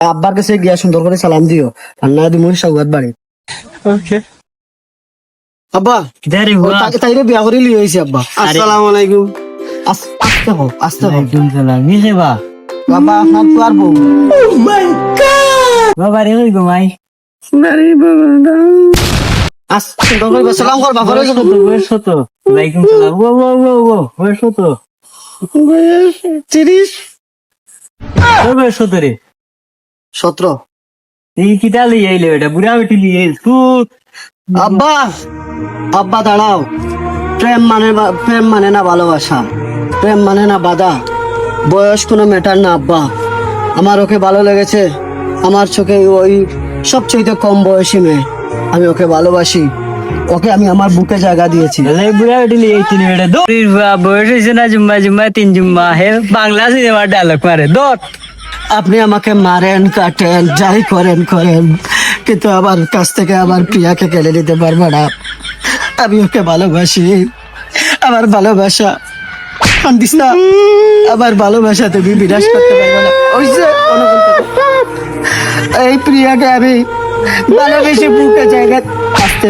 আব্বার কাছে গিয়া সুন্দর করে সালাম দিও। রান্না দিমু সৌগাত বাড়ি। ওকে আব্বা দেরি ও হুয়া তাকে তাইরে বিয়া করে লিয়ে হইছে আব্বা। আসসালামু আলাইকুম। আস- আস্তে হো আস্তে হো ওয়ালাইকুম সালাম। নিছে বা? বাবা আপনার তো আর বউ। মাই গড বাবা রে কই ঘুমাই আস সুন্দর করে সালাম কর বাবা বয়স কত বয়স কত? ওয়ালাইকুম সালাম। ও ও ও ও বয়স কত? তিরিশ। তোর বয়স কত রে? সতেরো। এই কিতা লিয়ে আইলে? এটা বুড়া বেটি লিয়ে আব্বা আব্বা দাঁড়াও। প্রেম মানে প্রেম মানে না ভালোবাসা। প্রেম মানে না বাধা। বয়স কোনো ম্যাটার না আব্বা। আমার ওকে ভালো লেগেছে। আমার চোখে ওই সবচেয়ে কম বয়সী মেয়ে। আমি ওকে ভালোবাসি। ওকে আমি আমার বুকে জায়গা দিয়েছি। বয়স হয়েছে না জুম্মা জুম্মা তিন জুম্মা হে বাংলা সিনেমার ডায়লগ মারে। দর আপনি আমাকে মারেন, কাটেন, যাই করেন করেন। কিন্তু আমার কাছ থেকে আমার প্রিয়াকে কেড়ে নিতে পারবে না। আমি ওকে ভালোবাসি। আমার ভালোবাসা, কান্দিস না। আমার ভালোবাসা তুমি বিনাশ করতে পারবে না। ওই এই প্রিয়াকে আমি ভালোবেসে বুকে জায়গা আসতে,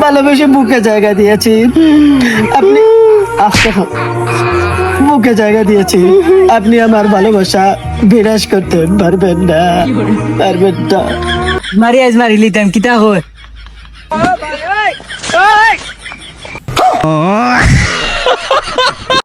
ভালোবেসে বুকে জায়গা দিয়েছি। আপনি আসতে। বুকে জায়গা দিয়েছি। আপনি আমার ভালোবাসা বিরাজ করতে পারবেন না। পারবেন না। মারিয়াজ মারিলি মারি লিতাম কিতা হয়?